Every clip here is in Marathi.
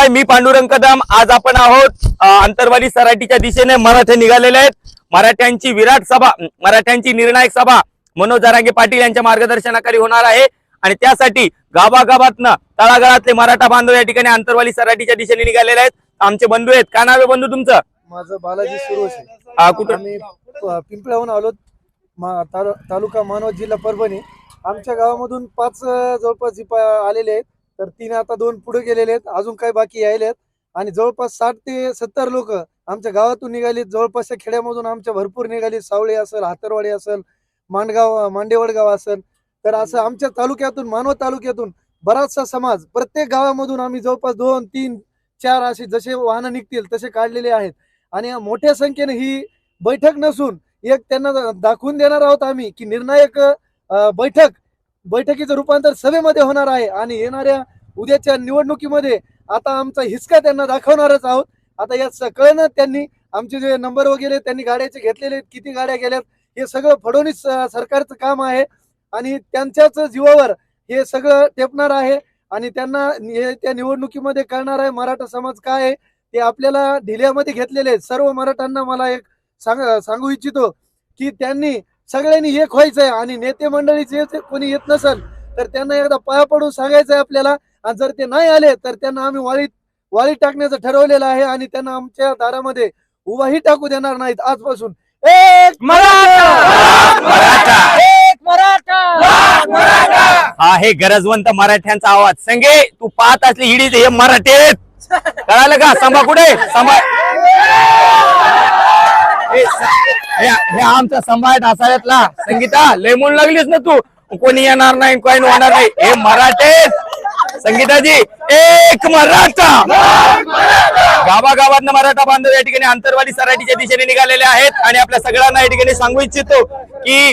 नमस्कार मी पांडुरंग कदम. आज आपण आहोत अ, आंतरवाली सराटीच्या दिशेने मराठे निघालेले आहेत. मराठ्यांची विराट सभा मराठ्यांची निर्णायक सभा मनोज जरांगे पाटील यांच्या मार्गदर्शनाखाली होणार आहे. आणि त्यासाठी गावागावातनं तळागाळातले मराठा बांधव या ठिकाणी आंतरवाली सराटीच्या दिशेने निघालेले आहेत. आमचे बंधू आहेत. काय नाव बंधू तुमचं? माझं बालाजी सुरोश कुठं आम्ही प- पिंपळाहून आलो मा- तालु- तालुका मानवत जिल्हा परभणी. आमच्या गावामधून पाच जवळपास आलेले आहेत. तर तीन आता दोन पुढे गेलेले आहेत. अजून काही बाकी यायले आहेत. आणि जवळपास साठ ते सत्तर लोक आमच्या गावातून निघालीत. जवळपासच्या खेड्यामधून आमच्या भरपूर निघाली सावळे असेल हातरवाडी असेल मांडगाव मांडेवड गाव असेल. तर असं आमच्या तालुक्यातून मानवत तालुक्यातून बराचसा समाज प्रत्येक गावामधून आम्ही जवळपास दोन तीन चार असे जसे वाहनं निघतील तसे काढलेले आहेत. आणि मोठ्या संख्येने ही बैठक नसून एक त्यांना दाखवून देणार आहोत आम्ही की निर्णायक बैठक बैठकीचं रूपांतर सभेमध्ये होणार आहे आणि येणाऱ्या उद्याच्या निवडणुकीमध्ये आता आमचा हिसका त्यांना दाखवणारच आहोत. आता या सगळ्यांना त्यांनी आमचे जे नंबर वगैरे त्यांनी गाड्याचे घेतलेले आहेत, किती गाड्या गेल्यात हे सगळं फडणवीस सरकारचं काम आहे. आणि त्यांच्याच जीवावर हे सगळं टेपणार आहे आणि त्यांना हे त्या निवडणुकीमध्ये करणार आहे मराठा समाज काय आहे ते आपल्याला ढिल्यामध्ये घेतलेले आहेत. सर्व मराठ्यांना मला एक सांग सांगू इच्छितो की त्यांनी सगळ्यांनी एक व्हायचंय आणि नेते मंडळी जे कोणी येत नसेल तर त्यांना एकदा पाया पडून सांगायचंय आपल्याला. आणि जर ते नाही आले तर त्यांना आम्ही वाळीत वाळीत टाकण्याचं ठरवलेलं आहे आणि त्यांना आमच्या दारामध्ये उभाही टाकू देणार नाहीत आजपासून. एक मराठा! एक मराठा! हा हे गरजवंत मराठ्यांचा आवाज. संगे तू पाहत असली हिडी हे मराठे आहेत. कळालं का? संभा कुठे? संभा हे आमचा संभाट असायतला संगीता लय म्हणून लागलीस ना तू? कोणी येणार नाही कोणी होणार नाही. हे मराठे. संगीताजी एक मराठा. गावागावात मराठा बांधव या ठिकाणी आंतरवाली सराटीच्या दिशेने निघालेले आहेत आणि आपल्या सगळ्यांना या ठिकाणी सांगू इच्छितो की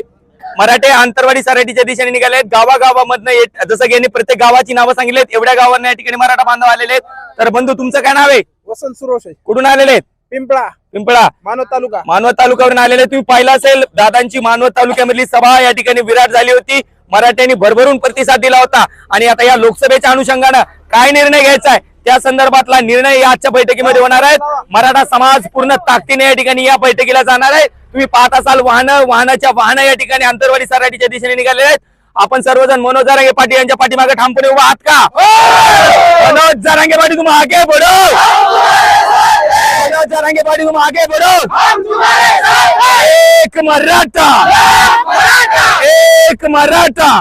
मराठे आंतरवाडी सराटीच्या दिशेने निघाले आहेत गावागावामधनं येत जसं की यांनी प्रत्येक गावाची नावं सांगितली आहेत एवढ्या गावांना या ठिकाणी मराठा बांधव आलेले आहेत. तर बंधू तुमचं काय नाव आहे? वसंत सुरोश. आहे कुठून आलेले आहेत? पिंपळा. पिंपळा. मानव तालुका. मानवत तालुक्यावरून आलेले तुम्ही पाहिलं असेल दादांची मानवत तालुक्यामधली सभा या ठिकाणी विराट झाली होती. मराठ्यांनी भरभरून प्रतिसाद दिला होता. आणि आता या लोकसभेच्या अनुषंगानं काय निर्णय घ्यायचा आहे? त्या संदर्भातला निर्णय या आजच्या बैठकीमध्ये होणार आहेत. मराठा समाज पूर्ण ताकदीने या ठिकाणी या बैठकीला जाणार आहे. तुम्ही पाहत असाल वाहनं वाहनाच्या वाहनं या ठिकाणी आंतरवाडी सराटीच्या दिशेने निघाले आहेत. आपण सर्वजण मनोज जरांगे पाटील यांच्या पाठीमागे ठामपणे उभा आहात का? मनोज जरांगे पाटील तुम्ही आगे बढो चलेंगे बड़ी पाटील आगे बढो। एक मराठा। एक मराठा।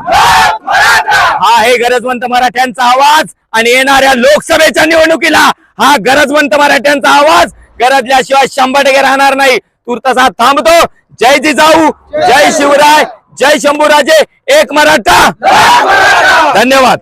हा हे गरजवंत मराठ्यांचा आवाज आणि येणाऱ्या लोकसभेच्या निवडणुकीला हा गरजवंत मराठ्यांचा आवाज. गरजल्याशिवाय शंभर टक्के राहणार नाही. तुर्तसा थांबतो. जय जिजाऊ जय शिवराय जय शंभूराजे. एक मराठा. धन्यवाद.